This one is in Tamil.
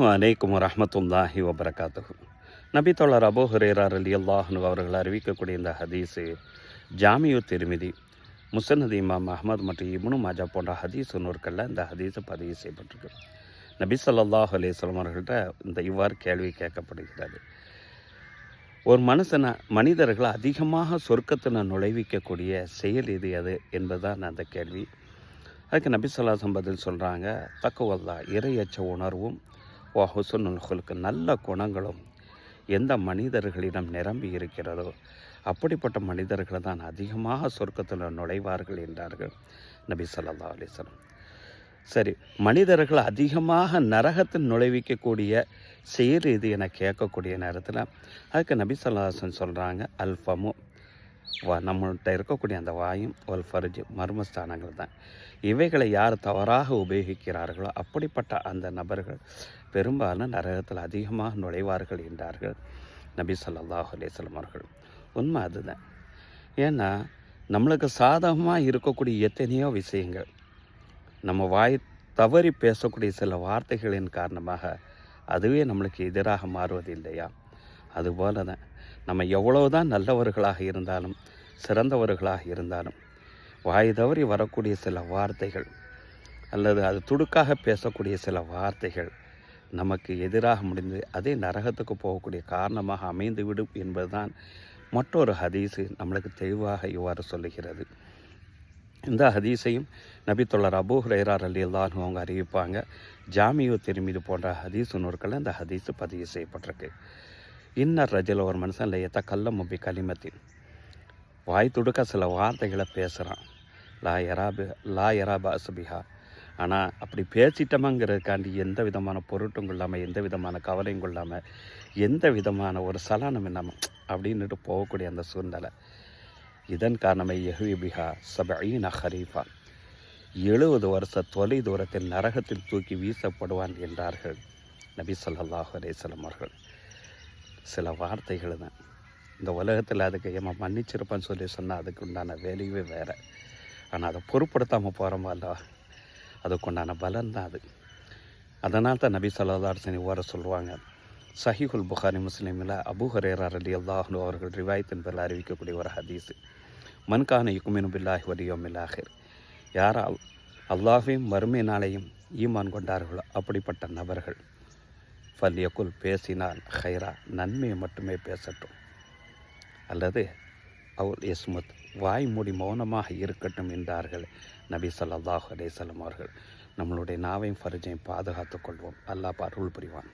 அலைக்கும் ரஹமத்துல்லாஹி வபரகாத்துஹு. நபி அபோ அபு ஹுரேரார் அலி அல்லாஹ்னு அவர்கள் அறிவிக்கக்கூடிய இந்த ஹதீஸு ஜாமியு திருமிதி முசனது இமாம் அஹமது மற்றும் இப்னு மாஜா போன்ற ஹதீஸ் நூற்களில் இந்த ஹதீஸு பதிவு செய்யப்பட்டிருக்கு. நபி ஸல்லல்லாஹு அலைஹி அவர்கள்ட்ட இந்த இவ்வாறு கேள்வி கேட்கப்படுகிறது. ஒரு மனுஷனை மனிதர்களை அதிகமாக சொர்க்கத்தில் நுழைவிக்கக்கூடிய செயல் இது எது என்பதுதான் அந்த கேள்வி. அதுக்கு நபி சொல்லாசம் பதில் சொல்கிறாங்க தக்குவல்லா இறையச்ச உணர்வும் ஓ நல்ல குணங்களும் எந்த மனிதர்களிடம் நிரம்பி இருக்கிறதோ அப்படிப்பட்ட மனிதர்களை தான் அதிகமாக சொர்க்கத்தில் நுழைவார்கள் என்றார்கள் நபி சொல்லா அலைஹி சரி மனிதர்கள் அதிகமாக நரகத்தில் நுழைவிக்கக்கூடிய செயல் இது என கேட்கக்கூடிய நேரத்தில் அதுக்கு நபி சொல்லாசன் சொல்கிறாங்க அல்ஃபமு வா நம்மள்கிட்ட இருக்கக்கூடிய அந்த வாயும் ஒல் ஃபர்ஜ் மர்மஸ்தானங்கள் தான். இவைகளை யார் தவறாக உபயோகிக்கிறார்களோ அப்படிப்பட்ட அந்த நபர்கள் பெரும்பாலும் நரகத்தில் அதிகமாக நுழைவார்கள் என்றார்கள் நபி ஸல்லல்லாஹு அலேஸ்லம் அவர்கள். உண்மை அதுதான். ஏன்னா நம்மளுக்கு சாதகமாக இருக்கக்கூடிய எத்தனையோ விஷயங்கள் நம்ம வாய் தவறி பேசக்கூடிய சில வார்த்தைகளின் காரணமாக அதுவே நம்மளுக்கு எதிராக மாறுவது இல்லையா? அதுபோல தான் நம்ம எவ்வளோ தான் நல்லவர்களாக இருந்தாலும் சிறந்தவர்களாக இருந்தாலும் வாய் தவறி வரக்கூடிய சில வார்த்தைகள் அல்லது அது துடுக்காக பேசக்கூடிய சில வார்த்தைகள் நமக்கு எதிராக முடிந்து அதே நரகத்துக்கு போகக்கூடிய காரணமாக அமைந்துவிடும் என்பதுதான் மற்றொரு ஹதீஸு நம்மளுக்கு தெளிவாக இவ்வாறு சொல்லுகிறது. இந்த ஹதீஸையும் நபித்தொள்ளர் அபு அபூ ஹுரைரார் அலி அல்லாஹ் அவங்க அறிவிப்பாங்க. ஜாமியோ திருமிது போன்ற ஹதீஸ் நூற்களில் இந்த ஹதீஸு பதிவு செய்யப்பட்டிருக்கு. இன்னர் ரஜில் ஒரு மனுஷன் லையத்த கல்ல முப்பி களிமத்தின் வாய் துடுக்க சில வார்த்தைகளை பேசுகிறான் லா எராபு லா எராபா அசுபிஹா ஆனால் அப்படி பேசிட்டோமாங்கிறதுக்காண்டி எந்த விதமான பொருட்டும் கொள்ளாமல் எந்த விதமான கவலையும் கொள்ளாமல் எந்த விதமான ஒரு சலனம் இல்லாமல் அப்படின்னுட்டு போகக்கூடிய அந்த சூழ்நிலை இதன் காரணமே யஹ்வி பிஹா சபீன ஹரீஃபா எழுபது வருஷ தொலை தூரத்தில் நரகத்தில் தூக்கி வீசப்படுவான் என்றார்கள். நபி சொல்லாஹு அலேசலம் அவர்கள். சில வார்த்தைகள் தான். இந்த உலகத்தில் அதுக்கு ஏமா மன்னிச்சிருப்பான்னு சொல்லி சொன்னால் அதுக்கு உண்டான வேலையே வேறு. ஆனால் அதை பொருட்படுத்தாமல் போகிறோமா அல்லவா அதுக்கு உண்டான பலன் தான் அது. அதனால் தான் நபி ஸல்லல்லாஹு ஓர சொல்லுவாங்க. சஹிஹுல் புகாரி முஸ்லீமில் அபு ஹரேரா அலி அல்லாஹு அவர்கள் ரிவாயத்தின் பேரில் அறிவிக்கக்கூடிய ஒரு ஹதீஸு. மன்கான யுக்குமினு பில்லாஹி வலியோம் இல்லாஹிர் யாரால் அல்லாஹையும் மறுமை நாளையும் ஈமான் கொண்டார்களோ அப்படிப்பட்ட நபர்கள். ஃபல்யக்குல் பேசினால் ஹைரா நன்மையை மட்டுமே பேசட்டும். அல்லது அவுல் எஸ்மத் வாய்மூடி மௌனமாக இருக்கட்டும் என்றார்கள் நபி சல்லாஹ் அலைஹி அவர்கள். நம்மளுடைய நாவையும் ஃபர்ஜையும் பாதுகாத்துக் கொள்வோம். அல்லாஹ் அருள் புரிவான்.